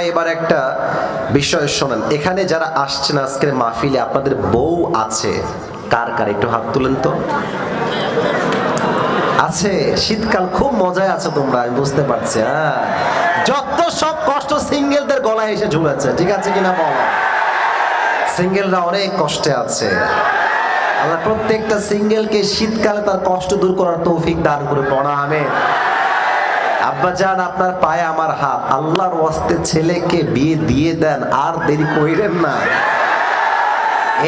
এবার একটা বিষয় শোনেন। এখানে যারা আসছেন আজকের মাহফিলে, আপনাদের বউ আছে। কার কার? একটু হাত তুলেন তো। আছে, শীতকাল খুব মজায় আছে তোমরা, আমি বুঝতে পারছি হ্যাঁ। যত সব কষ্ট সিঙ্গেলদের গলায় এসে ঝুলেছে, ঠিক আছে কিনা বলো? সিঙ্গেলরা অনেক কষ্টে আছে। আমরা প্রত্যেকটা সিঙ্গেলকে শীতকালে তার কষ্ট দূর করার তৌফিক দান করে, পড়া, আমেন। আব্বা জান, আপনার পায়ে আমার হাত। আল্লাহর ওয়াস্তে ছেলেকে বিয়ে দিয়ে দেন, আর দেরি কইরেন না।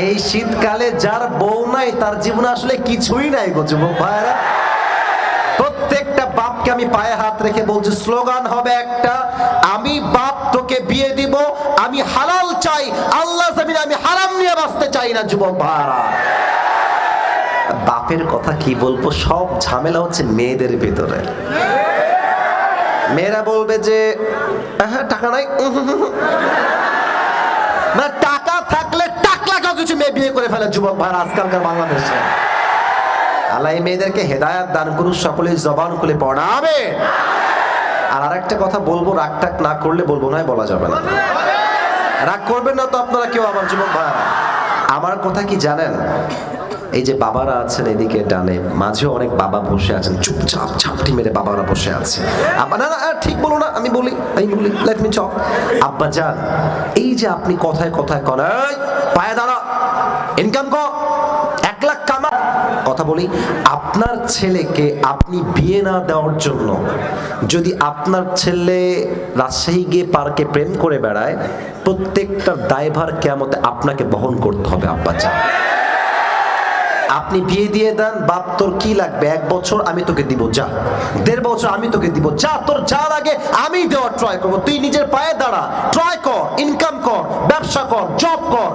এই শীতকালে যার বউ নাই, তার জীবনে আসলে কিছুই নাই গো যুবক ভাইরা প্রত্যেকটা বাপকে আমি পায়ে হাত রেখে বলছি, স্লোগান হবে একটা, আমি বাপ তোকে বিয়ে দিব, আমি হালাল চাই, আল্লাহ জামিন আমি হারাম নিয়ে বাঁচতে চাই না যুবক ভাইরা বাপের কথা কি বলব? সব ঝামেলা হচ্ছে মেয়েদের ভিতরে। মেয়েরা বলবে যে হ্যাঁ টাকা নাই। উম হুম হুম হুম। না, টাকা থাকলে টাকলাকেও কিছু মেয়ে বিয়ে করে ফেলে, যুবক ভাই আজকালকার বাংলাদেশে। আল্লাহ এই মেয়েদেরকে হেদায়াত দান করুন সকলে জবান খুলে পড়াবে আর আরেকটা কথা বলব, রাগ টাক না করলে বলব না, বলা যাবে না। রাগ করবেন না তো আপনারা কেউ, আমার যুবক ভাইয়ারা আমার কথা কি জানেন? এই যে বাবারা আছেন এদিকে ডানে মাঝেও অনেক বাবা বসে আছেন। চুপচাপ ঝাপটি মেরে বাবারা বসে আছে। আব্বা না না ঠিক বলো না আমি বলি আমি বলি লেট মি আব্বা যান। এই যে আপনি কথায় কথায় কন এই, পায়ে দাঁড়া ইনকাম কর। এক লাখ কামা। কথা বলি আপনার ছেলেকে আপনি বিয়ে না দেওয়ার জন্য যদি আপনার ছেলে রাজশাহী গিয়ে পার্কে প্রেম করে বেড়ায় প্রত্যেকটা দায়ভার কেমতে আপনাকে বহন করতে হবে আব্বা চান আপনি বিয়ে দিয়ে দেন, বাপ, তোর কি লাগবে? এক বছর আমি তোকে দিব, যা। দেড় বছর আমি তোকে দিব, যা। তোর যা লাগে আমি দেওয়ার ট্রাই করব। তুই নিজের পায়ে দাঁড়া। ট্রাই কর ইনকাম কর, ব্যবসা কর জব কর।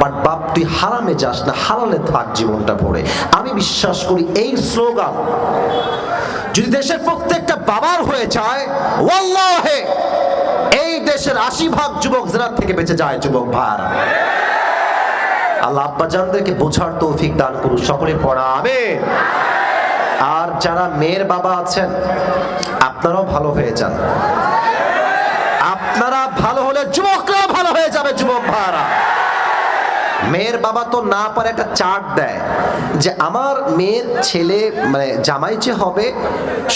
বাট বাপ, তুই হারামে যাস না। হারালে থাক জীবনটা পড়ে আমি বিশ্বাস করি এই স্লোগান যদি দেশের প্রত্যেকটা বাবার হয়ে যায়, ওয়াল্লাহে, এই দেশের আশি ভাগ যুবক জেনার থেকে বেঁচে যায়, যুবক ভাইয়ারা। আল্লাহ আব্বাজানদেরকে বোঝার তৌফিক দান করুন। সকলে পড়াবে আর যারা মেয়ের বাবা আছেন, আপনারাও ভালো হয়ে যান। আপনারা ভালো হলে যুবকরা ভালো হয়ে যাবে, যুবক ভাইরা মেয়ের বাবা তো না পারে একটা চার্ট দেয় যে আমার মেয়ের ছেলে মানে জামাই যে হবে,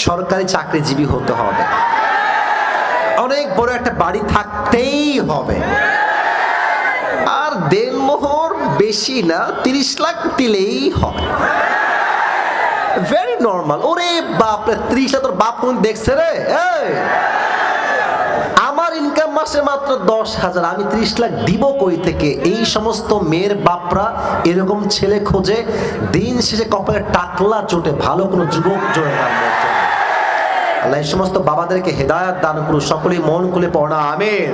সরকারি চাকরিজীবী হতে হবে। অনেক বড় একটা বাড়ি থাকতেই হবে। আর দেনমোহর বেশি না, তিরিশ লাখ দিলেই হবে ভেরি নর্মাল ওরে বাপ রে, ত্রিশ লাখ বাপ কোন দেখছে রে? আমার ইনকাম মাসে মাত্র দশ হাজার, আমি ত্রিশ লাখ দিব কই থেকে? এই সমস্ত মেয়ের বাপরা এরকম ছেলে খোঁজে, দিন শেষে কপালে টাকলা চোটে ভালো কোনো যুবক জোরে আল্লাহ এই সমস্ত বাবাদেরকে হেদায়াত দান করুন সকলেই মন খুলে পড়া আমের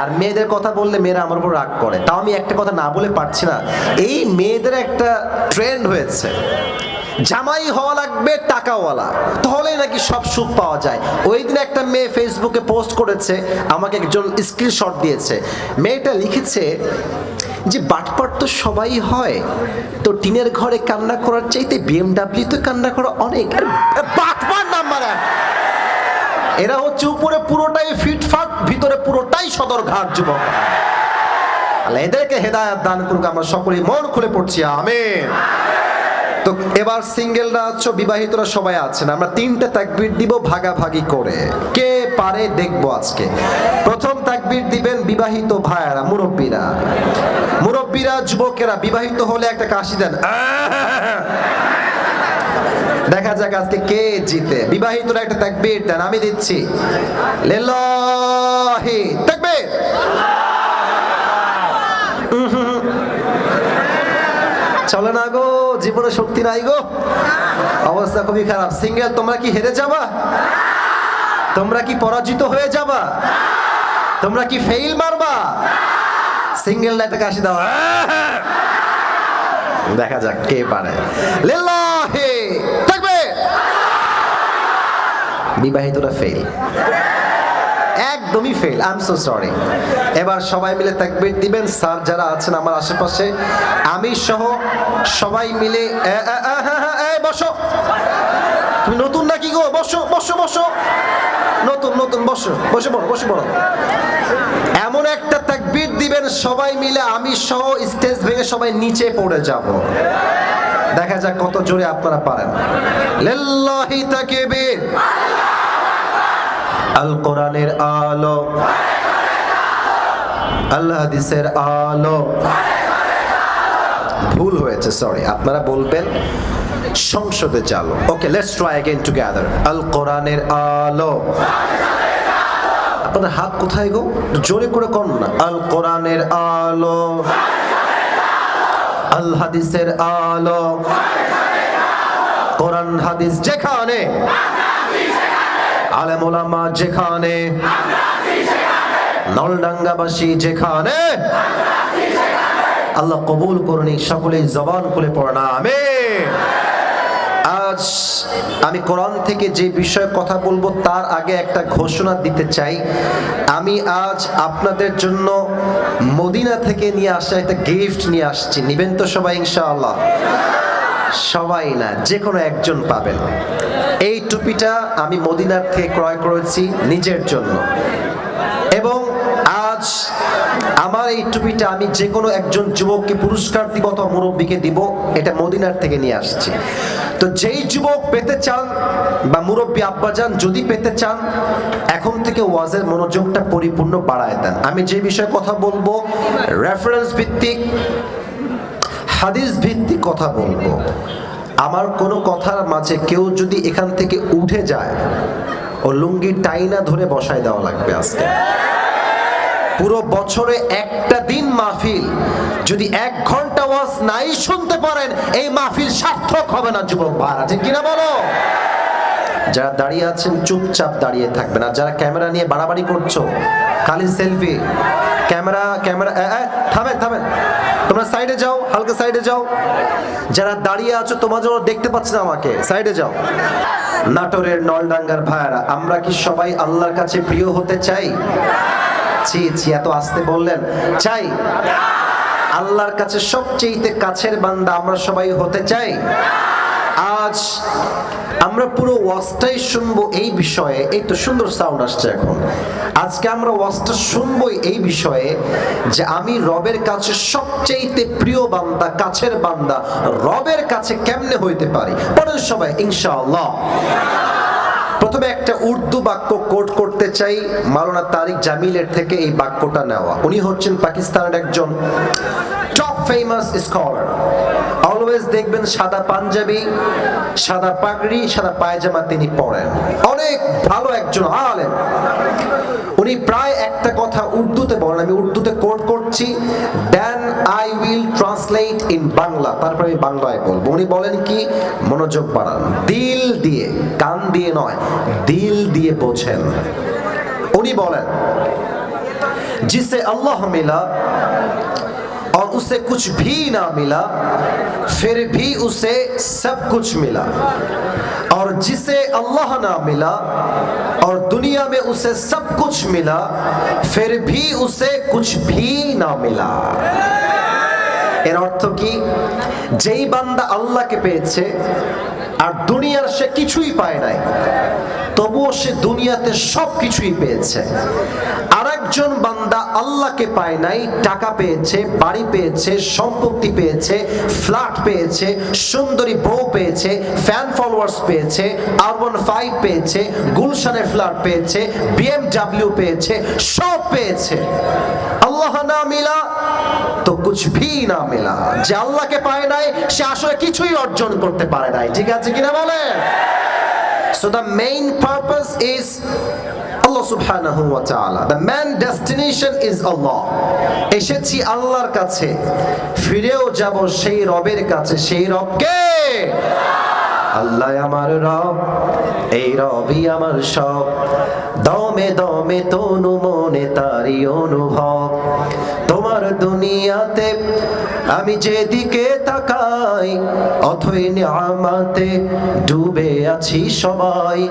আর মেয়েদের কথা বললে মেয়েরা আমার উপর রাগ করে। তাও আমি একটা কথা না বলে পারছি না। এই মেয়েদের একটা ট্রেন্ড হয়েছে। জামাই হওয়া লাগবে, টাকাওয়ালা। তাহলেই নাকি সব সুখ পাওয়া যায়। ওই দিন একটা মেয়ে ফেসবুকে পোস্ট করেছে, আমাকে একজন স্ক্রিনশট দিয়েছে। মেয়েটা লিখেছে যে, বাটপাট তো সবাই হয়। তো টিনের ঘরে কান্না করার চাইতে বিএমডাব্লিউ তো কান্না করা অনেক। আরে, বাটপাট নাম্বার এক এরা হচ্ছে উপরে পুরোটাই ফিটফাট ভিতরে পুরোটাই সদরঘাট যুবক। আল্লাহ এদেরকে হেদায়াত দান করুক, আমরা সকলেই মন খুলে পড়ছি, আমেন। তো এবার সিঙ্গেলরা আছো বিবাহিতরা সবাই আছেন। আমরা তিনটে তাকবির দিব ভাগাভাগি করে। কে পারে দেখব আজকে। প্রথম তাকবির দিবেন বিবাহিত ভাইয়ারা, মুরব্বীরা। মুরব্বীরা, যুবকেরা, বিবাহিত হলে একটা কাশি দেন। দেখা যাক আজকে কে জিতে। বিবাহিতরা একটা তাকবীর দেন আমি দিচ্ছি। লিল্লাহি তাকবীর চলে না গো, জীবনে শক্তি নাই গো। অবস্থা খুবই খারাপ। সিঙ্গেল, তোমরা কি হেরে যাবা? তোমরা কি পরাজিত হয়ে যাবা? তোমরা কি ফেইল মারবা? সিঙ্গেল দেখা যাক কে পারে লিল্লাহি তাকবীর বিবাহিতরা ফেল একদমই fail I am so sorry এবার সবাই মিলে তাকবীর দিবেন স্যার যারা আছেন আমার আশেপাশে। আমি সহ সবাই মিলে হ্যাঁ, হ্যাঁ, বসো। তুমি নতুন নাকি গো? বসো বসো বসো। নতুন নতুন বসো বসে পড়ো বসে পড়ো। এমন একটা তাকবীর দিবেন সবাই মিলে আমি সহ স্টেজ ভেঙে সবাই নিচে পড়ে যাব। দেখা যাক কত জোরে আপনারা পারেন। লিল্লাহি তাকবীর। আল কোরআনের আলো আল্লাহ হাদিসের আলো ভুল হয়েছে সরি আপনারা বলবেন সংসদে চালো okay let's try again together আল কোরআনের আলো আপনাদের হাত কোথায় গো জোরে করে কর না আল কোরআনের আলো আল হাদিসের আলো কোরআন হাদিস যেখানে আলেম যেখানে, নলডাঙ্গাবাসী যেখানে, আল্লাহ কবুল করুন, সকলেই জবান খুলে পড়া আমি আজ আমি কোরআন থেকে যে বিষয়ে কথা বলব, তার আগে একটা ঘোষণা দিতে চাই। আমি আজ আপনাদের জন্য মদিনা থেকে নিয়ে আসা একটা গিফট নিয়ে আসছি। নিবেন তো সবাই, ইনশাআল্লাহ? সবাই না যে কোনো একজন পাবেন। এই টুপিটা আমি মদিনার থেকে ক্রয় করেছি নিজের জন্য। এবং আজ আমার এই টুপিটা আমি যে কোনো একজন যুবককে পুরস্কার দিব অথবা মুরব্বীকে দিব, এটা মদিনার থেকে নিয়ে আসছি। তো যেই যুবক পেতে চান বা মুরব্বী আব্বাজান যদি পেতে চান, এখন থেকে ওয়াজের মনোযোগটা পরিপূর্ণ বাড়ায় দেন। আমি যে বিষয়ে কথা বলব রেফারেন্স ভিত্তিক, হাদিস ভিত্তিক কথা বলব। আমার কোনো কথার মাঝে কেউ যদি এখান থেকে উঠে যায়, ও লুঙ্গি টাইনা ধরে বসায় দেওয়া লাগবে আজকে। পুরো বছরে একটা দিন মাহফিল। যদি এক ঘণ্টা ওয়াজ নাই শুনতে পারেন, এই মাহফিল সার্থক হবে না, যুবক ভাড়া ঠিক কিনা বলো? যারা দাঁড়িয়ে আছেন, চুপচাপ দাঁড়িয়ে থাকবেন। আর যারা ক্যামেরা নিয়ে বাড়াবাড়ি করছ, খালি সেলফি। ক্যামেরা ক্যামেরা থামেন থামেন। তোমরা সাইডে যাও, হালকা সাইডে যাও। যারা দাঁড়িয়ে আছো তোমার জন্য দেখতে পাচ্ছ না আমাকে। সাইডে যাও। নাটোরের নলডাঙ্গার ভাইয়ারা, আমরা কি সবাই আল্লাহর কাছে প্রিয় হতে চাই? ছি ছি, এত আসতে বললেন। চাই। আল্লাহর কাছে সবচেয়ে কাছের বান্দা আমরা সবাই হতে চাই। আজ আমরা পুরো ওয়াজটাই শুনব এই বিষয়ে। এই তো সুন্দর সাউন্ড আসছে এখন। আজকে আমরা ওয়াজটা শুনবোই এই বিষয়ে যে আমি রবের কাছে সবচেয়ে প্রিয় বান্দা, কাছের বান্দা, রবের কাছে কেমনে হইতে পারি? পড়েন সবাই, ইনশাআল্লাহ। প্রথমে একটা উর্দু বাক্য কোট করতে চাই, মাওলানা তারিক জামিলের থেকে এই বাক্যটা নেওয়া। উনি হচ্ছেন পাকিস্তানের একজন ফেমাস স্কলার অলওয়েজ দেখবেন সাদা পাঞ্জাবি, সাদা পাগড়ি, সাদা পায়জামা তিনি পড়েন অনেক ভালো একজন আলেন উনি প্রায় একটা কথা উর্দুতে বলেন, আমি উর্দুতে কোট করছি then I will translate in Bangla. তারপরে আমি বাংলায় বলব। উনি বলেন কি? মনোযোগ বাড়ান। দিল দিয়ে, কান দিয়ে নয়, দিল দিয়ে বোঝেন। উনি বলেন, জিসে আল্লাহ মিলা उसे कुछ भी ना मिला फिर भी उसे सब कुछ मिला और जिसे अल्लाह ना मिला और दुनिया में उसे सब कुछ मिला फिर भी उसे कुछ भी ना मिला এর অর্থ কি যেই বান্দা আল্লাহকে পেয়েছে আর দুনিয়ার সে কিছুই পায় নাই। তবুও সে দুনিয়াতে সব কিছুই পেয়েছে। আর একজন বান্দা আল্লাহকে পায় নাই, টাকা পেয়েছে, বাড়ি পেয়েছে, সম্পত্তি পেয়েছে, ফ্ল্যাট পেয়েছে, সুন্দরী বউ পেয়েছে ফ্যান ফলোয়ার্স পেয়েছে আর ওয়ান ফাইভ পেয়েছে, গুলশানের ফ্ল্যাট পেয়েছে বিএমডাব্লিউ পেয়েছে, সব পেয়েছে। আল্লাহ না মিলা, তো কুছ ভি না মেলা। যে আল্লাহকে পায় নাই, সে আসলে কিছুই অর্জন করতে পারে নাই। ঠিক আছে কিনা বলে so the main purpose is Allah সুবহানাহু ওয়া তাআলা। The man destination is Allah এসেছি আল্লাহর কাছে। ফিরেও যাব সেই রবের কাছে। সেই রবকে আল্লাহ আমার রব। এই রবই আমার সব। দম দমে তনু মনে তারি অনুভব। তোমার দুনিয়াতে আমি যেদিকে তাকাই, অথই নিয়ামাতে ডুবে আছি সবাই।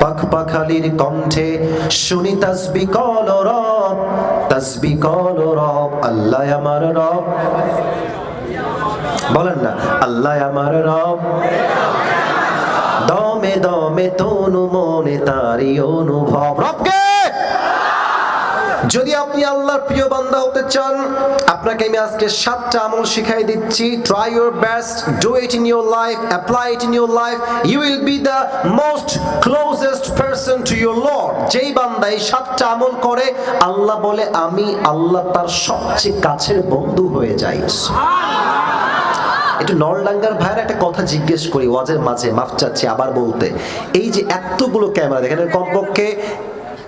পাখ পাখালির কণ্ঠে শুনি তসবি কল রব, তসবি কল রব, আল্লাহ আমার রব। বলেন না, আল্লাহ আমার রব। দমে দমে তনু মনে তারি অনুভব। রবকে! যদি আপনি আল্লাহর প্রিয় বান্দা হতে চান, আপনাকে আমি আজকে সাতটা আমল শিখাই দিচ্ছি। Try your best do it in your life apply it in your life you will be the most closest person to your lord যেই বান্দা এই সাতটা আমল করে, আল্লাহ বলে, আমি আল্লাহ তার সবচেয়ে কাছের বন্ধু হয়ে যাই। একটু নলডাঙ্গার ভাইয়ের একটা কথা জিজ্ঞেস করি, ওয়াজের মাঝে, মাফ চাচ্ছি, আবার বলতে। এই যে এতগুলো ক্যামেরা, দেখেন কমপক্ষে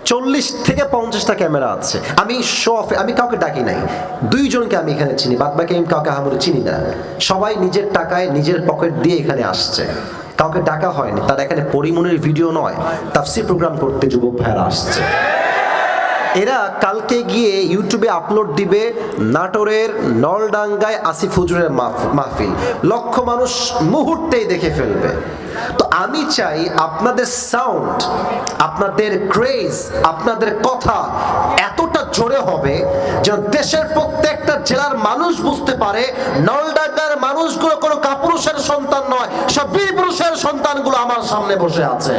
চল্লিশ থেকে পঞ্চাশটা ক্যামেরা আছে। আমি শো অফ আমি কাউকে ডাকি নাই। দুইজনকে আমি এখানে চিনি বাদ বাকি আমি কাউকে হামরে চিনি না। সবাই নিজের টাকায়, নিজের পকেট দিয়ে এখানে আসছে। কাউকে ডাকা হয়নি, তার এখানে পরিমনের ভিডিও নয়। তাফসির প্রোগ্রাম করতে যুবক ভাইয়ারা আসছে। এরা কালকে গিয়ে ইউটিউবে আপলোড দিবে নাটোরের নলডাঙ্গায় আসিফ হুজুরের মাহফ- মাহফিল। লক্ষ মানুষ মুহূর্তেই দেখে ফেলবে। তো আমি চাই আপনাদের সাউন্ড, আপনাদের ক্রেজ, আপনাদের কথা এতটা জোরে হবে যেন দেশের প্রত্যেকটা জেলার মানুষ বুঝতে পারে নলডাঙ্গার মানুষগুলো কোনো কাপুরুষের সন্তান নয়, সব বীর পুরুষের সন্তানগুলো আমার সামনে বসে আছে।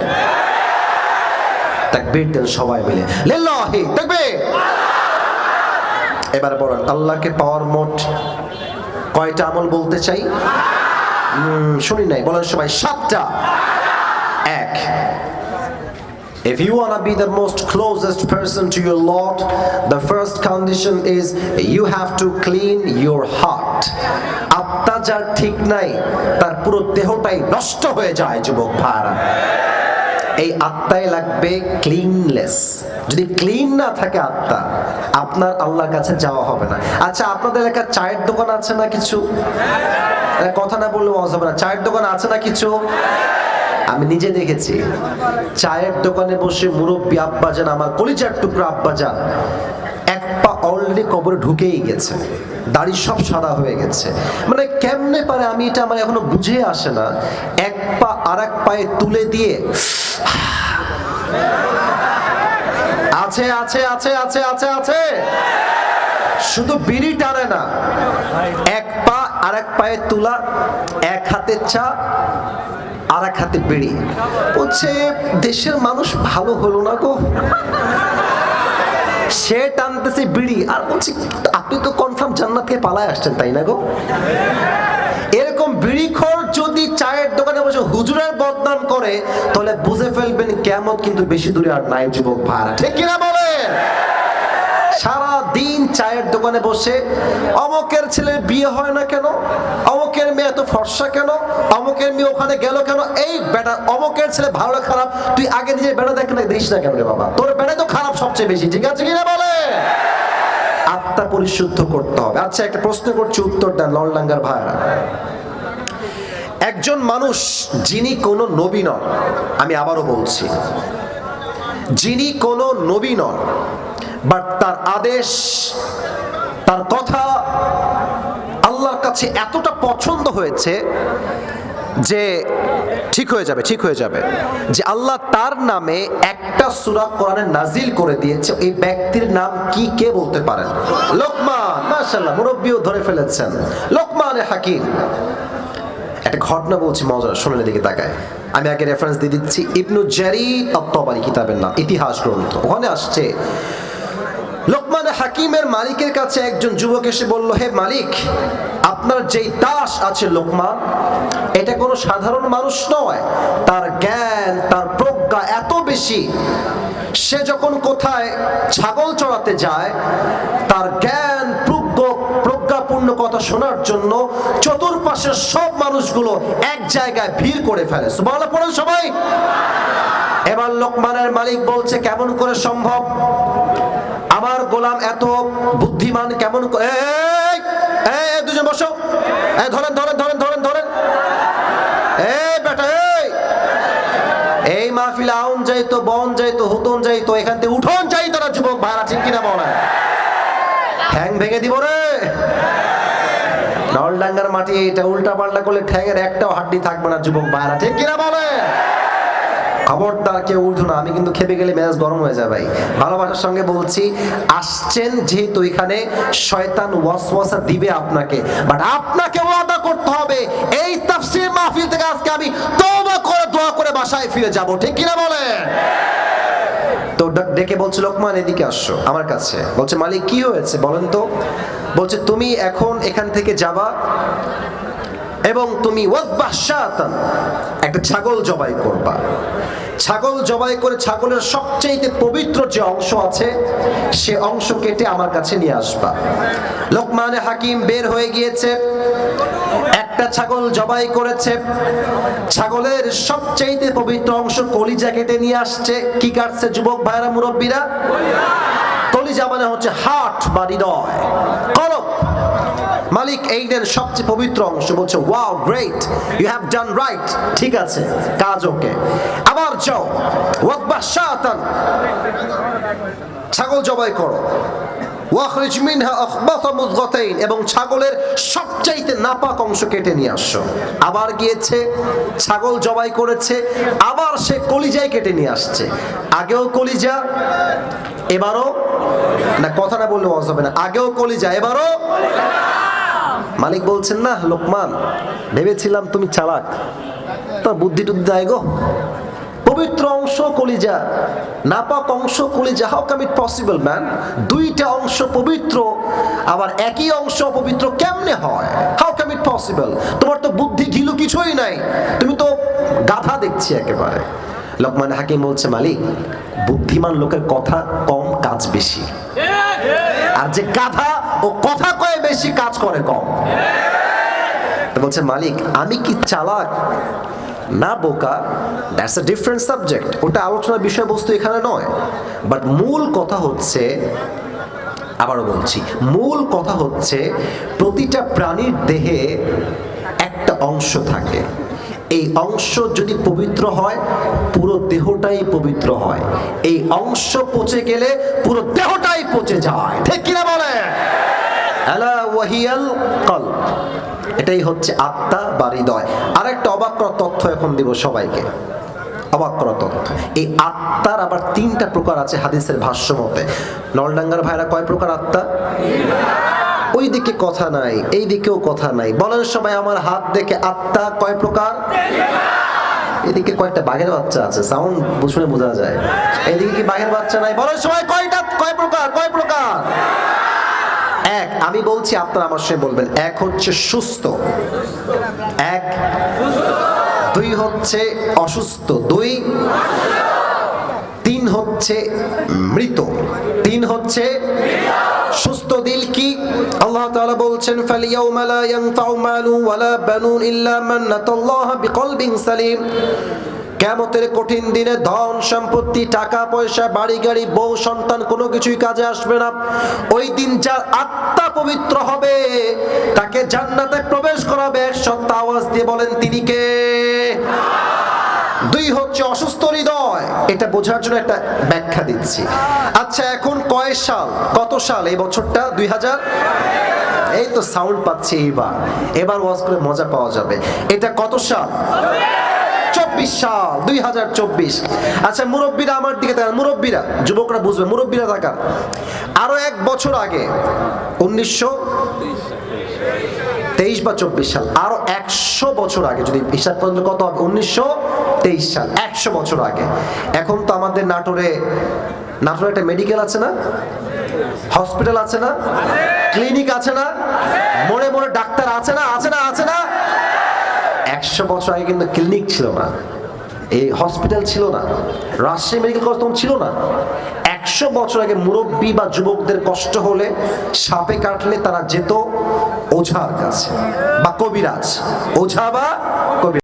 তাকবীর দেন সবাই মিলে। লিল্লাহি তাকবীর! এবার বলেন আল্লাহকে পাওয়ার মোট কয়টা আমল বলতে চাই? শুনি নাই বলেন সবাই সাতটা। এক If you want to be the most closest person to your Lord, the first condition is you have to clean your heart. আত্মা যার ঠিক নাই তার পুরো দেহটাই নষ্ট হয়ে যায় যুবক ভাড়া এই আত্মায় লাগবে ক্লিনলেস যদি ক্লিন না থাকে আত্মা, আপনার আল্লাহর কাছে যাওয়া হবে না। আচ্ছা আপনাদের এলাকার চায়ের দোকান আছে না কিছু? কথা না বললে মজা হবে না। চায়ের দোকান আছে না কিছু? আমি নিজে দেখেছি। চায়ের দোকানে বসে মুরব্বী আব্বাজান, আমার কলিজার টুকরো আব্বাজান, এক পা অলরেডি কবরে ঢুকেই গেছে। দাড়ি সব সাদা হয়ে গেছে। মানে কেমনে পারে আমি এটা আমার এখনও বুঝে আসে না। এক পা আর এক পায়ে তুলে দিয়ে আছে আছে আছে আছে আছে আছে। শুধু বিড়ি টানে না। এক পা আর এক পায়ে তুলা, এক হাতে চা আর এক হাতে বিড়ি। বলছে, দেশের মানুষ ভালো হলো না গো। সে টানতেছে বিড়ি। আর বলছি, আপনি তো কনফার্ম জান্নাতকে পালায় আসছেন, তাই না গো? এরকম বিড়িখর যদি চায়ের দোকানে বসে হুজুরের বদনাম করে, তাহলে বুঝে ফেলবেন কেমন কিন্তু বেশি দূরে আর নাই যুবক ভাড়া। ঠিক কিনা বলেন? সারা দিন চায়ের দোকানে বসে অমকের ছেলে বিয়ে হয় না কেন? অমকের মেয়ে এত ফর্সা কেন? অমকের মেয়ে ওখানে গেল কেন? এই বেটা, অমকের ছেলে ভালো খারাপ? তুই আগে নিজের বেটা দেখ না দিস না কেন রে বাবা? তোর বেটা তো খারাপ সবচেয়ে বেশি, ঠিক আছে কিনা বলে? আত্মা পরিশুদ্ধ করতে হবে। আচ্ছা একটা প্রশ্ন করছি, উত্তর দেন লড়লাঙ্গার ভাইরা একজন মানুষ যিনি কোনো নবী নন, আমি আবারও বলছি, যিনি কোনো নবী নন বাট তার আদেশ, তার কথা আল্লাহর কাছে এতটা পছন্দ হয়েছে যে ঠিক হয়ে যাবে, ঠিক হয়ে যাবে। যে আল্লাহ তার নামে একটা সূরা কোরআনে নাজিল করে দিয়েছে, এই ব্যক্তির নাম কি কে বলতে পারেন? লোকমান, মাশাআল্লাহ, মুরব্বিও ধরে ফেলেছেন। লোকমান হাকিম। একটা ঘটনা বলছি মজা শোনেন দিকে তাকায়। আমি আগে রেফারেন্স দিয়ে দিচ্ছি। ইবনু জারি তত্ত্বাবারি কিতাবের নাম, ইতিহাস গ্রন্থ। ওখানে আসছে লোকমান হাকিমের মালিকের কাছে একজন যুবক এসে বলল, হে মালিক, আপনার যেই দাস আছে লোকমান এটা কোনো সাধারণ মানুষ নয়। তার জ্ঞান, তার প্রজ্ঞা এত বেশি। সে যখন কোথায় ছাগল চড়াতে যায়, তার জ্ঞান, প্রজ্ঞ, প্রজ্ঞাপূর্ণ কথা শোনার জন্য চতুর্পাশের সব মানুষগুলো এক জায়গায় ভিড় করে ফেলে। সুবহানাল্লাহ, পড়েন সবাই। এবার লোকমানের মালিক বলছে, কেমন করে সম্ভব? আমার গোলাম এত বুদ্ধিমান কেমন এই এই দুজন বসো। ধরেন ধরেন ধরেন ধরেন ধরেন। এই বেটা, এই। এই মাহফিলে আউন যাইতো, বন যাইতো, হুতন যাইতো, এখান থেকে উঠোন যাইতো না যুবক ভাড়া ঠিক কিনা বলে ঠ্যাং ভেঙে দিব রে। নলডাঙ্গার মাটি এটা উল্টা পাল্টা করলে ঠ্যাঙের একটাও হাড্ডি থাকবে না যুবক ভাইরা, ঠিক কিনা বলে? খবরদার কেউ উঠো না, আমি কিন্তু খেপে গেলে মেজাজ গরম হয়ে যায় ভাই। ভালোবাসার সঙ্গে বলছি, আসছেন যেহেতু এখানে, শয়তান ওয়াসওয়াসা দিবে আপনাকে। বাট আপনাকে ওয়াদা করতে হবে। এই তাফসীর মাহফিল থেকে আজকে আমি তওবা করে, দোয়া করে বাসায় ফিরে যাব। ঠিক কিনা বলেন? তো ডেকে বলছে, লোকমান, এদিকে আসছো আমার কাছে। বলছে, মালিক, কি হয়েছে বলেন তো? বলছে, তুমি এখন এখান থেকে যাবা এবং তুমি একটা ছাগল জবাই করবা। ছাগল জবাই করে ছাগলের সবচেয়ে পবিত্র যে অংশ আছে, সে অংশ কেটে আমার কাছে নিয়ে আসবা। লোকমানে হাকিম বের হয়ে গিয়েছে, একটা ছাগল জবাই করেছে, ছাগলের সবচেয়ে পবিত্র অংশ কলিজা কেটে নিয়ে আসছে। কি কাটছে যুবক ভাইরা, মুরব্বীরা? কলিজা মানে হচ্ছে হার্ট বা হৃদয় কলব মালিক এইদের সবচেয়ে পবিত্র অংশ বলছে wow great you have done right ঠিক আছে, কাজ ওকে। আবার যাও, ওয়াকবা শাতান ছাগল জবাই করো। ওয়াখরিজ মিনহা আখবাতা মুদগাতাইন এবং ছাগলের সবচাইতে নাপাক অংশ কেটে নিয়ে আসছো আবার গিয়েছে, ছাগল জবাই করেছে, আবার সে কলিজায় কেটে নিয়ে আসছে। আগেও কলিজা, এবারও, না, কথাটা বললে ওয়াজ হবে না। আগেও কলিজা, এবারও মালিক বলছেন না লোকমান, ভেবেছিলাম তুমি চালাক। তো বুদ্ধি টুদ্ধি আয় গো। পবিত্র অংশ কলিজা, নাপাক অংশ কলিজা how come it possible man দুইটা অংশ পবিত্র, আবার একই অংশ পবিত্র কেমনে হয়? হাউ কাম ইট পসিবল তোমার তো বুদ্ধি ঢিলু কিছুই নাই। তুমি তো গাধা দেখছি একেবারে। লোকমান হাকিম বলছে, মালিক, বুদ্ধিমান লোকের কথা কম, কাজ বেশি। আর যে গাধা ও কথা কয়ে বেশি কাজ করে কম। বলছে, মালিক, আমি কি চালাক? না, বোকা। দ্যাটস এ ডিফারেন্ট সাবজেক্ট ওটা আলোচনার বিষয়বস্তু এখানে নয়। বাট মূল কথা হচ্ছে, আবারও বলছি, মূল কথা হচ্ছে, প্রতিটা প্রাণীর দেহে একটা অংশ থাকে। এই অংশ যদি পবিত্র হয়, পুরো দেহটাই পবিত্র হয়। এই অংশ পচে গেলে পুরো দেহটাই পচে যায়। ঠিক কিনা বলে আলা ওয়াহিয়াল এটাই হচ্ছে আত্মা বা হৃদয়। আরেকটা অবাক করা তথ্য এখন দিব সবাইকে। অবাক করা তথ্য। এই আত্মার আবার তিনটা প্রকার আছে হাদিসের ভাষ্য মতে। নলডাঙ্গার ভাইরা কয় প্রকার আত্মা? ওই দিকে কথা নাই, এই দিকেও কথা নাই। বলেন সবাই, আমার হাত দেখে আত্মা কয় প্রকার? এদিকে কয়েকটা বাঘের বাচ্চা আছে সাউন্ড শুনে বোঝা যায়। এদিকে কি বাঘের বাচ্চা নাই? বলেন সবাই, কয়টা, কয় প্রকার কয় প্রকার? এক, আমি বলছি আপনারা আমার সঙ্গে বলবেন, এক হচ্ছে সুস্থ, এক, দুই হচ্ছে অসুস্থ, দুই, তিন হচ্ছে মৃত, তিন হচ্ছে সুস্থ দিল কি? আল্লাহ তাআলা বলছেন ফালিয়াউমা লা ইয়ানফাউ মালু ওয়ালা বানুন ইল্লা মান আতাল্লাহ বিকলবিন সালিম। কেমতের কঠিন দিনে ধন সম্পত্তি, টাকা পয়সা, বাড়ি গাড়ি, বউ সন্তান কোনো কিছুই কাজে আসবে না। ওই দিন যার আত্মা পবিত্র হবে, তাকে জান্নাতে প্রবেশ করাবে। এক সত্য আওয়াজ দিয়ে বলেন, তিনি কে? দুই হচ্ছে অসুস্থ হৃদয়। এটা বোঝার জন্য একটা ব্যাখ্যা দিচ্ছি। আচ্ছা এখন কয় সাল? কত সাল? এই বছরটা? দুই হাজার? এই তো সাউন্ড পাচ্ছি এইবার। এবার ওয়াজ করে মজা পাওয়া যাবে। এটা কত সাল? চব্বিশ সাল, দুই হাজার চব্বিশ। আচ্ছা মুরব্বীরা আমার দিকে তাকান, মুরব্বীরা, যুবকরা বুঝবে, মুরব্বীরা তাকান। আরও এক বছর আগে, উনিশশো তেইশ বা চব্বিশ সাল, আরও একশো বছর আগে, যদি হিসাব পর্যন্ত কত হবে? উনিশশো তেইশ সাল, একশো বছর আগে। এখন তো আমাদের নাটোরে নাটোরে একটা মেডিকেল আছে না? হসপিটাল আছে না? ক্লিনিক আছে না? মোড়ে মোড়ে ডাক্তার আছে না? আছে না? আছে না? একশো বছর আগে কিন্তু ক্লিনিক ছিল না। এই হসপিটাল ছিল না। রাজশাহী মেডিকেল কলেজ তখন ছিল না। একশো বছর আগে মুরব্বী বা যুবকদের কষ্ট হলে সাপে কাটলে তারা যেত ওঝার কাছে বা কবিরাজ। ওঝা বা কবিরাজ